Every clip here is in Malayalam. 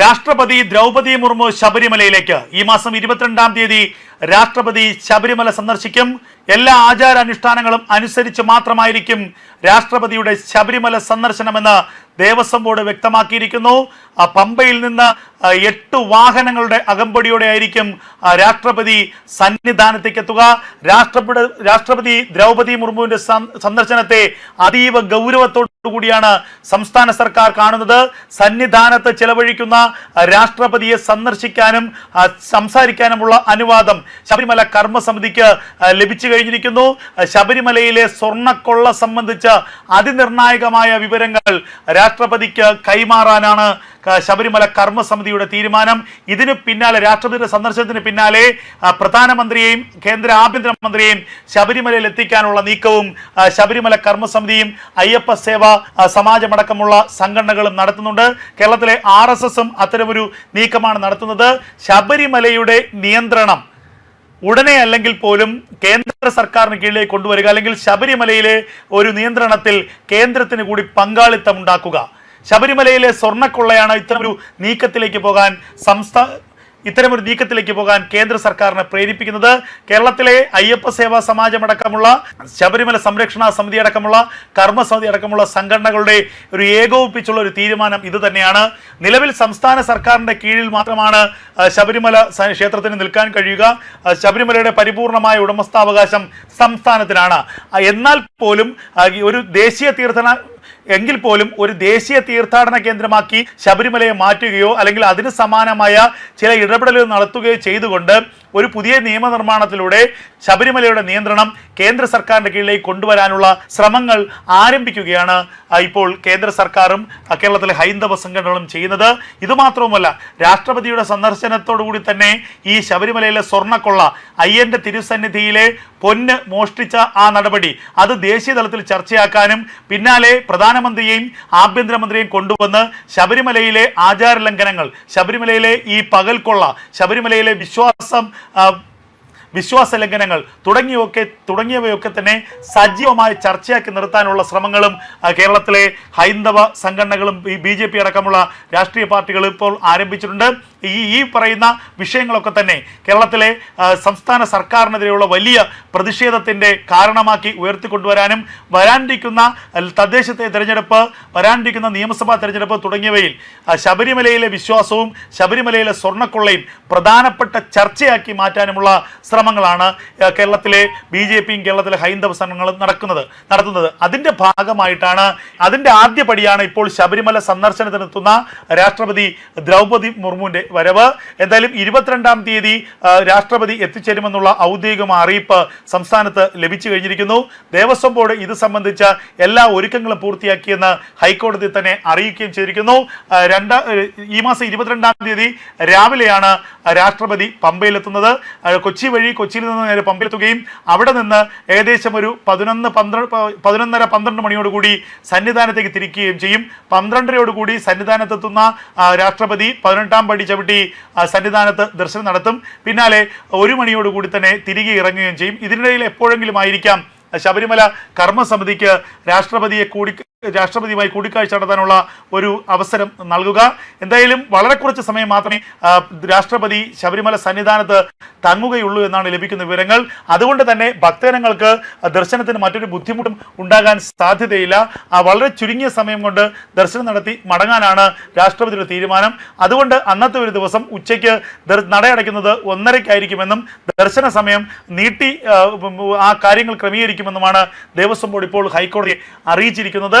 രാഷ്ട്രപതി ദ്രൗപതി മുർമു ശബരിമലയിലേക്ക് ഈ മാസം ഇരുപത്തിരണ്ടാം തീയതി രാഷ്ട്രപതി ശബരിമല സന്ദർശിക്കും. എല്ലാ ആചാരാനുഷ്ഠാനങ്ങളും അനുസരിച്ച് മാത്രമായിരിക്കും രാഷ്ട്രപതിയുടെ ശബരിമല സന്ദർശനമെന്ന് ദേവസ്വം ബോർഡ് വ്യക്തമാക്കിയിരിക്കുന്നു. പമ്പയിൽ നിന്ന് എട്ട് വാഹനങ്ങളുടെ അകമ്പടിയോടെ ആയിരിക്കും രാഷ്ട്രപതി സന്നിധാനത്തേക്ക് എത്തുക. രാഷ്ട്രപതി രാഷ്ട്രപതി ദ്രൗപദി മുർമുവിന്റെ സന്ദർശനത്തെ അതീവ ഗൗരവത്തോടു കൂടിയാണ് സംസ്ഥാന സർക്കാർ കാണുന്നത്. സന്നിധാനത്ത് ചെലവഴിക്കുന്ന രാഷ്ട്രപതിയെ സന്ദർശിക്കാനും സംസാരിക്കാനുമുള്ള അനുവാദം ശബരിമല കർമ്മസമിതിക്ക് ലഭിച്ചു കഴിഞ്ഞിരിക്കുന്നു. ശബരിമലയിലെ സ്വർണക്കൊള്ള സംബന്ധിച്ച അതിനിർണായകമായ വിവരങ്ങൾ രാഷ്ട്രപതിക്ക് കൈമാറാനാണ് ശബരിമല കർമ്മസമിതിയുടെ തീരുമാനം. ഇതിന് പിന്നാലെ രാഷ്ട്രപതിയുടെ സന്ദർശനത്തിന് പിന്നാലെ പ്രധാനമന്ത്രിയെയും കേന്ദ്ര ആഭ്യന്തരമന്ത്രിയെയും ശബരിമലയിൽ എത്തിക്കാനുള്ള നീക്കവും ശബരിമല കർമ്മസമിതിയും അയ്യപ്പ സേവ സമാജമടക്കമുള്ള സംഘടനകളും നടത്തുന്നുണ്ട്. കേരളത്തിലെ ആർ എസ് എസും അത്തരമൊരു നീക്കമാണ് നടത്തുന്നത്. ശബരിമലയുടെ നിയന്ത്രണം ഉടനെ അല്ലെങ്കിൽ പോലും കേന്ദ്ര സർക്കാരിന് കീഴിലേക്ക് കൊണ്ടുവരിക അല്ലെങ്കിൽ ശബരിമലയിലെ ഒരു നിയന്ത്രണത്തിൽ കേന്ദ്രത്തിന് കൂടി പങ്കാളിത്തം ഉണ്ടാക്കുക. ശബരിമലയിലെ സ്വർണക്കൊള്ളയാണ് ഇത്തരമൊരു നീക്കത്തിലേക്ക് പോകാൻ സംസ്ഥാന ഇത്തരമൊരു നീക്കത്തിലേക്ക് പോകാൻ കേന്ദ്ര സർക്കാരിനെ പ്രേരിപ്പിക്കുന്നത്. കേരളത്തിലെ അയ്യപ്പ സേവാ സമാജമടക്കമുള്ള ശബരിമല സംരക്ഷണ സമിതി അടക്കമുള്ള കർമ്മസമിതി അടക്കമുള്ള സംഘടനകളുടെ ഒരു ഏകോപിപ്പിച്ചുള്ള ഒരു തീരുമാനം ഇത് തന്നെയാണ്. നിലവിൽ സംസ്ഥാന സർക്കാരിന്റെ കീഴിൽ മാത്രമാണ് ശബരിമല ക്ഷേത്രത്തിന് നിൽക്കാൻ കഴിയുക. ശബരിമലയുടെ പരിപൂർണമായ ഉടമസ്ഥാവകാശം സംസ്ഥാനത്തിനാണ്. എന്നാൽ പോലും ഒരു ദേശീയ തീർത്ഥന എങ്കിൽ പോലും ഒരു ദേശീയ തീർത്ഥാടന കേന്ദ്രമാക്കി ശബരിമലയെ മാറ്റുകയോ അല്ലെങ്കിൽ അതിന് സമാനമായ ചില ഇടപെടലുകൾ നടത്തുകയോ ചെയ്തുകൊണ്ട് ഒരു പുതിയ നിയമനിർമ്മാണത്തിലൂടെ ശബരിമലയുടെ നിയന്ത്രണം കേന്ദ്ര സർക്കാരിന്റെ കീഴിലേക്ക് കൊണ്ടുവരാനുള്ള ശ്രമങ്ങൾ ആരംഭിക്കുകയാണ് ഇപ്പോൾ കേന്ദ്ര സർക്കാരും കേരളത്തിലെ ഹൈന്ദവ സംഘടനകളും ചെയ്യുന്നത്. ഇതുമാത്രവുമല്ല രാഷ്ട്രപതിയുടെ സന്ദർശനത്തോടുകൂടി തന്നെ ഈ ശബരിമലയിലെ സ്വർണക്കൊള്ള അയ്യന്റെ തിരുസന്നിധിയിലെ പൊന്ന് മോഷ്ടിച്ച ആ നടപടി അത് ദേശീയ തലത്തിൽ ചർച്ചയാക്കാനും പിന്നാലെ പ്രധാനമന്ത്രിയെയും ആഭ്യന്തരമന്ത്രിയെയും കൊണ്ടുവന്ന് ശബരിമലയിലെ ആചാര ലംഘനങ്ങൾ ശബരിമലയിലെ ഈ പകൽക്കൊള്ള ശബരിമലയിലെ വിശ്വാസം വിശ്വാസ ലംഘനങ്ങൾ തുടങ്ങിയൊക്കെ തുടങ്ങിയവയൊക്കെ തന്നെ സജീവമായി ചർച്ചയാക്കി നിർത്താനുള്ള ശ്രമങ്ങളും കേരളത്തിലെ ഹൈന്ദവ സംഘടനകളും ബി ജെ പി അടക്കമുള്ള രാഷ്ട്രീയ പാർട്ടികൾ ഇപ്പോൾ ആരംഭിച്ചിട്ടുണ്ട്. ഈ ഈ പറയുന്ന വിഷയങ്ങളൊക്കെ തന്നെ കേരളത്തിലെ സംസ്ഥാന സർക്കാരിനെതിരെയുള്ള വലിയ പ്രതിഷേധത്തിന്റെ കാരണമാക്കി ഉയർത്തിക്കൊണ്ടുവരാനും വരാനിരിക്കുന്ന തദ്ദേശത്തെ തിരഞ്ഞെടുപ്പ് വരാനിരിക്കുന്ന നിയമസഭാ തിരഞ്ഞെടുപ്പ് തുടങ്ങിയവയിൽ ശബരിമലയിലെ വിശ്വാസവും ശബരിമലയിലെ സ്വർണക്കൊള്ളയും പ്രധാനപ്പെട്ട ചർച്ചയാക്കി മാറ്റാനുമുള്ള ശ്രമങ്ങളാണ് കേരളത്തിലെ ബി ജെ പിയും കേരളത്തിലെ ഹൈന്ദവ സംഘങ്ങളും നടക്കുന്നത് നടത്തുന്നത്. അതിന്റെ ഭാഗമായിട്ടാണ് അതിന്റെ ആദ്യപടിയാണ് ഇപ്പോൾ ശബരിമല സന്ദർശനത്തിനെത്തുന്ന രാഷ്ട്രപതി ദ്രൗപദി മുർമുവിന്റെ വരവ്. എന്തായാലും ഇരുപത്തിരണ്ടാം തീയതി രാഷ്ട്രപതി എത്തിച്ചേരുമെന്നുള്ള ഔദ്യോഗിക അറിയിപ്പ് സംസ്ഥാനത്ത് ലഭിച്ചു കഴിഞ്ഞിരിക്കുന്നു. ദേവസ്വം ബോർഡ് ഇത് സംബന്ധിച്ച എല്ലാ ഒരുക്കങ്ങളും പൂർത്തിയാക്കിയെന്ന് ഹൈക്കോടതി തന്നെ അറിയിക്കുകയും ചെയ്തിരിക്കുന്നു. രണ്ട് ഈ മാസം ഇരുപത്തിരണ്ടാം തീയതി രാവിലെയാണ് രാഷ്ട്രപതി പമ്പയിലെത്തുന്നത്. കൊച്ചി വഴി കൊച്ചിയിൽ നിന്ന് നേരെ പമ്പയിലെത്തുകയും അവിടെ നിന്ന് ഏകദേശം ഒരു പതിനൊന്ന് പന്ത്രണ്ട് പതിനൊന്നര പന്ത്രണ്ട് മണിയോടുകൂടി സന്നിധാനത്തേക്ക് തിരിക്കുകയും ചെയ്യും. പന്ത്രണ്ടരയോടുകൂടി സന്നിധാനത്തെത്തുന്ന രാഷ്ട്രപതി പതിനെട്ടാം പടി ചവിട്ടി ആ, സന്നിധാനത്ത് ദർശനം നടത്തും. പിന്നാലെ ഒരു മണിയോടുകൂടി തന്നെ തിരികെ ഇറങ്ങുകയും ചെയ്യും. ഇതിനിടയിൽ എപ്പോഴെങ്കിലും ആയിരിക്കാം ശബരിമല കർമ്മസമിതിക്ക് രാഷ്ട്രപതിയെ കൂടി രാഷ്ട്രപതിയുമായി കൂടിക്കാഴ്ച നടത്താനുള്ള ഒരു അവസരം നൽകുക. എന്തായാലും വളരെ കുറച്ച് സമയം മാത്രമേ രാഷ്ട്രപതി ശബരിമല സന്നിധാനത്ത് തങ്ങുകയുള്ളൂ എന്നാണ് ലഭിക്കുന്ന വിവരങ്ങൾ. അതുകൊണ്ട് തന്നെ ഭക്തജനങ്ങൾക്ക് ദർശനത്തിന് മറ്റൊരു ബുദ്ധിമുട്ടും ഉണ്ടാകാൻ സാധ്യതയില്ല. ആ വളരെ ചുരുങ്ങിയ സമയം കൊണ്ട് ദർശനം നടത്തി മടങ്ങാനാണ് രാഷ്ട്രപതിയുടെ തീരുമാനം. അതുകൊണ്ട് അന്നത്തെ ഒരു ദിവസം ഉച്ചയ്ക്ക് നടയടയ്ക്കുന്നത് ഒന്നരയ്ക്കായിരിക്കുമെന്നും ദർശന സമയം നീട്ടി ആ കാര്യങ്ങൾ ക്രമീകരിക്കുമെന്നുമാണ് ദേവസ്വം ബോർഡ് ഇപ്പോൾ ഹൈക്കോടതിയെ അറിയിച്ചിരിക്കുന്നത്.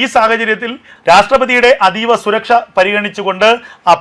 ഈ സാഹചര്യത്തിൽ രാഷ്ട്രപതിയുടെ അതീവ സുരക്ഷ പരിഗണിച്ചുകൊണ്ട്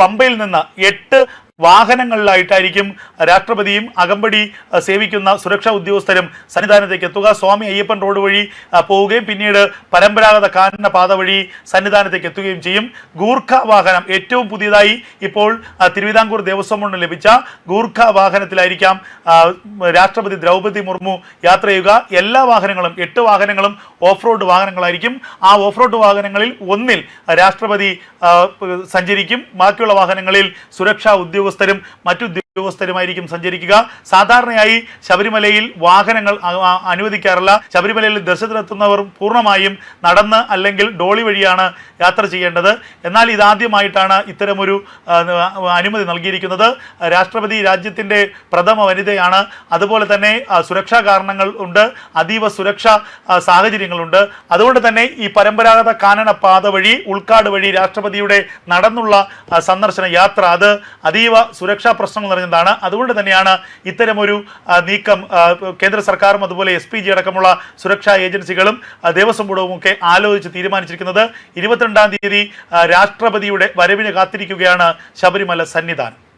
പമ്പയിൽ നിന്ന് എട്ട് വാഹനങ്ങളിലായിട്ടായിരിക്കും രാഷ്ട്രപതിയും അകമ്പടി സേവിക്കുന്ന സുരക്ഷാ ഉദ്യോഗസ്ഥരും സന്നിധാനത്തേക്ക് എത്തുക. സ്വാമി അയ്യപ്പൻ റോഡ് വഴി പോവുകയും പിന്നീട് പരമ്പരാഗത കാനന പാത വഴി സന്നിധാനത്തേക്ക് എത്തുകയും ചെയ്യും. ഗൂർഖ വാഹനം ഏറ്റവും പുതിയതായി ഇപ്പോൾ തിരുവിതാംകൂർ ദേവസ്വം ബോർഡിന് ലഭിച്ച ഗൂർഖ വാഹനത്തിലായിരിക്കാം രാഷ്ട്രപതി ദ്രൗപദി മുർമു യാത്ര ചെയ്യുക. എല്ലാ വാഹനങ്ങളും എട്ട് വാഹനങ്ങളും ഓഫ് റോഡ് വാഹനങ്ങളായിരിക്കും. ആ ഓഫ് റോഡ് വാഹനങ്ങളിൽ ഒന്നിൽ രാഷ്ട്രപതി സഞ്ചരിക്കും. ബാക്കിയുള്ള വാഹനങ്ങളിൽ സുരക്ഷാ ഉദ്യോഗസ്ഥരും മറ്റു ഉദ്യോഗസ്ഥരുമായിരിക്കും സഞ്ചരിക്കുക. സാധാരണയായി ശബരിമലയിൽ വാഹനങ്ങൾ അനുവദിക്കാറില്ല. ശബരിമലയിൽ ദർശനത്തിനെത്തുന്നവർ പൂർണമായും നടന്ന് അല്ലെങ്കിൽ ഡോളി വഴിയാണ് യാത്ര ചെയ്യേണ്ടത്. എന്നാൽ ഇതാദ്യമായിട്ടാണ് ഇത്തരമൊരു അനുമതി നൽകിയിരിക്കുന്നത്. രാഷ്ട്രപതി രാജ്യത്തിന്റെ പ്രഥമ വനിതയാണ്. അതുപോലെ തന്നെ സുരക്ഷാ കാരണങ്ങൾ ഉണ്ട്. അതീവ സുരക്ഷാ സാഹചര്യങ്ങളുണ്ട്. അതുകൊണ്ട് തന്നെ ഈ പരമ്പരാഗത കാനന പാത വഴി ഉൾക്കാട് വഴി രാഷ്ട്രപതിയുടെ നടന്നുള്ള സന്ദർശന യാത്ര അത് അതീവ സുരക്ഷാ പ്രശ്നങ്ങൾ നിറഞ്ഞതാണ് അതുകൊണ്ട് തന്നെയാണ് ഇത്തരമൊരു നീക്കം കേന്ദ്ര സർക്കാരും അതുപോലെ എസ് പി ജി അടക്കമുള്ള സുരക്ഷാ ഏജൻസികളും ദേവസ്വം ബോർഡും ഒക്കെ ആലോചിച്ച് തീരുമാനിച്ചിരിക്കുന്നത്. ഇരുപത്തിരണ്ടാം തീയതി രാഷ്ട്രപതിയുടെ വരവിന് കാത്തിരിക്കുകയാണ് ശബരിമല സന്നിധാനം.